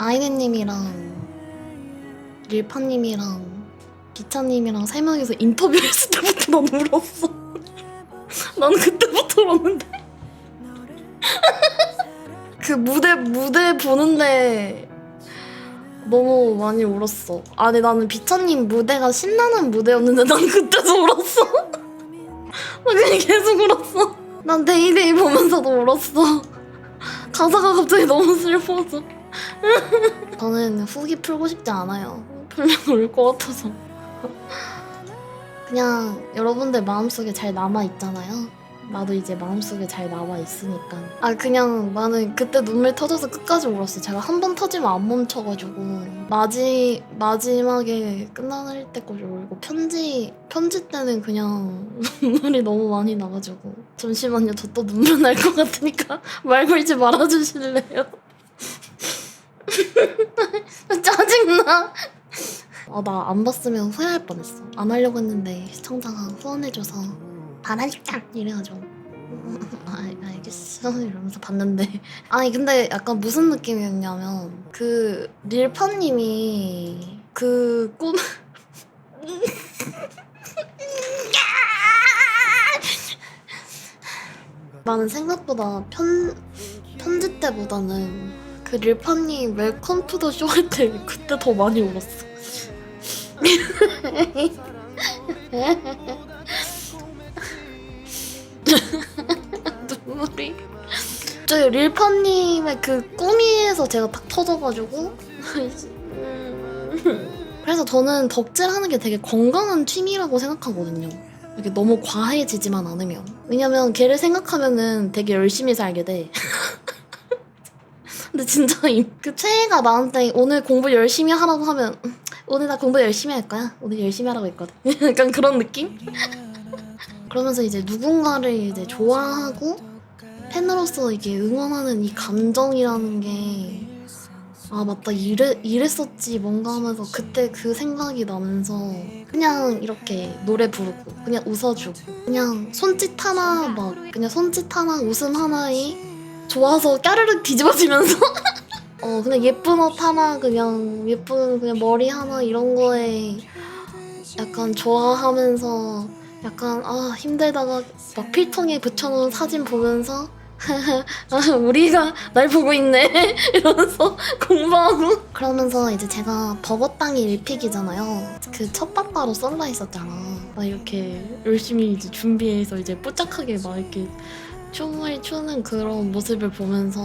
아이네님이랑 릴파님이랑 기차님이랑 세 명이서 인터뷰했을 때부터 난 울었어. 나는 그때부터 울었는데. 그 무대 무대 보는데 너무 많이 울었어. 아니 나는 비차님 무대가 신나는 무대였는데 난 그때도 울었어. 나 그냥 계속 울었어. 난 데이데이 보면서도 울었어. 가사가 갑자기 너무 슬퍼서. 저는 후기 풀고 싶지 않아요. 풀면 울 것 같아서. 그냥 여러분들 마음속에 잘 남아 있잖아요. 나도 이제 마음속에 잘 남아 있으니까. 아 그냥 나는 그때 눈물 터져서 끝까지 울었어. 제가 한 번 터지면 안 멈춰가지고 마지 마지막에 끝날 때까지 울고 편지 편지 때는 그냥 눈물이 너무 많이 나가지고 잠시만요. 저 또 눈물 날 것 같으니까 말 걸지 말아주실래요? 짜증나. 아, 나안 봤으면 후회할 뻔했어. 안 하려고 했는데 시청자가 후원해줘서 반할까 이래가지고 아, 알겠어 이러면서 봤는데 아니 근데 약간 무슨 느낌이었냐면 그 릴파님이 그 꿈 나는 생각보다 편 편지 때보다는 그 릴파님 웰컴 투 더 쇼할 때 그때 더 많이 울었어. 눈물이. 저 릴파님의 그 꾸미에서 제가 딱 터져가지고. 그래서 저는 덕질하는 게 되게 건강한 취미라고 생각하거든요. 이렇게 너무 과해지지만 않으면. 왜냐면 걔를 생각하면은 되게 열심히 살게 돼. 근데 진짜 이- 그 최애가 나한테 오늘 공부 열심히 하라고 하면 음, 오늘 나 공부 열심히 할 거야. 오늘 열심히 하라고 했거든. 약간 그런 느낌? 그러면서 이제 누군가를 이제 좋아하고 팬으로서 이게 응원하는 이 감정이라는 게 아 맞다 이래 이랬었지 뭔가 하면서 그때 그 생각이 나면서 그냥 이렇게 노래 부르고 그냥 웃어주고 그냥 손짓 하나 막 그냥 손짓 하나 웃음 하나에 좋아서 까르르 뒤집어지면서? 어 그냥 예쁜 옷 하나 그냥 예쁜 그냥 머리 하나 이런 거에 약간 좋아하면서 약간 아 힘들다가 막 필통에 붙여놓은 사진 보면서 아, 우리가 날 보고 있네. 이러면서 공부하고. 그러면서 이제 제가 버거땅이 1픽이잖아요. 그 첫 바바로 썰라 있었잖아. 막 이렇게 열심히 이제 준비해서 이제 뽀짝하게 막 이렇게 춤을 추는 그런 모습을 보면서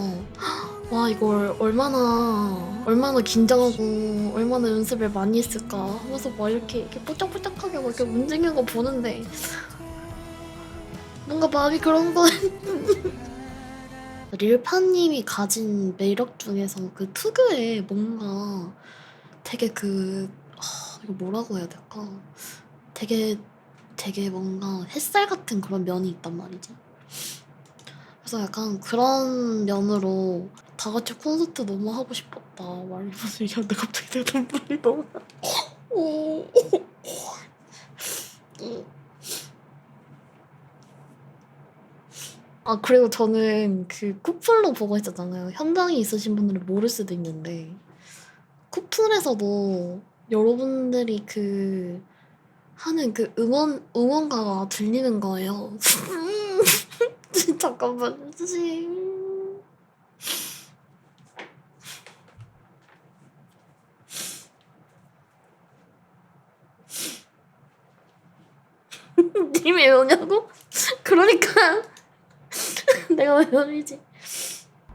와 이걸 얼마나 얼마나 긴장하고 얼마나 연습을 많이 했을까 하면서 막 이렇게 이렇게 뽀짝뽀짝하게 막 이렇게 움직이는 거 보는데 뭔가 마음이 그런 거 릴파님이 가진 매력 중에서 그 특유의 뭔가 되게 그 아, 이거 뭐라고 해야 될까? 되게 되게 뭔가 햇살 같은 그런 면이 있단 말이지 그래서 약간 그런 면으로 다 같이 콘서트 너무 하고 싶었다. 말하면서 얘기하는데 갑자기 내 눈물이 너무 나. 아 그리고 저는 그 쿠플로 보고 있었잖아요. 현장에 있으신 분들은 모를 수도 있는데 쿠플에서도 여러분들이 그 하는 그 응원 응원가가 들리는 거예요 잠깐만 씨. 님이 왜 오냐고? 그러니까 내가 왜 울지?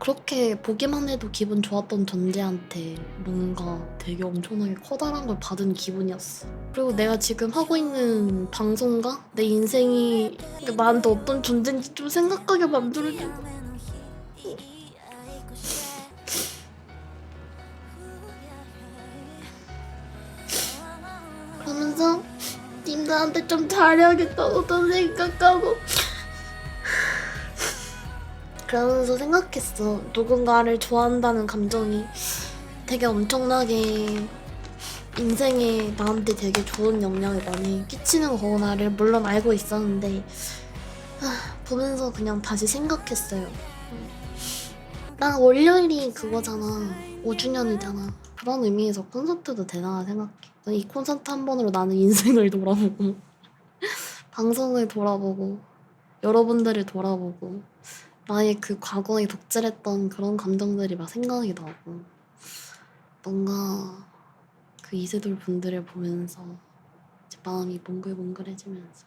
그렇게 보기만 해도 기분 좋았던 존재한테 뭔가 되게 엄청나게 커다란 걸 받은 기분이었어. 그리고 내가 지금 하고 있는 방송과 내 인생이 나한테 어떤 존재인지 좀 생각하게 만들어주고. 그러면서 님들한테 좀 잘해야겠다고도 생각하고 그러면서 생각했어. 누군가를 좋아한다는 감정이 되게 엄청나게 인생에 나한테 되게 좋은 영향을 많이 끼치는 거구나를 물론 알고 있었는데 아, 보면서 그냥 다시 생각했어요. 나 월요일이 그거잖아. 5주년이잖아. 그런 의미에서 콘서트도 대단하다 생각해. 난이 콘서트 한 번으로 나는 인생을 돌아보고 방송을 돌아보고 여러분들을 돌아보고 나의 그 과거에 독질했던 그런 감정들이 막 생각이 나고 뭔가 그 이세돌 분들을 보면서 이제 마음이 몽글몽글해지면서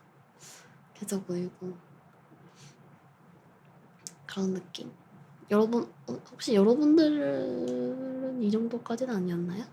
계속 울고 그런 느낌. 여러분 어, 혹시 여러분들은 이 정도까지는 아니었나요?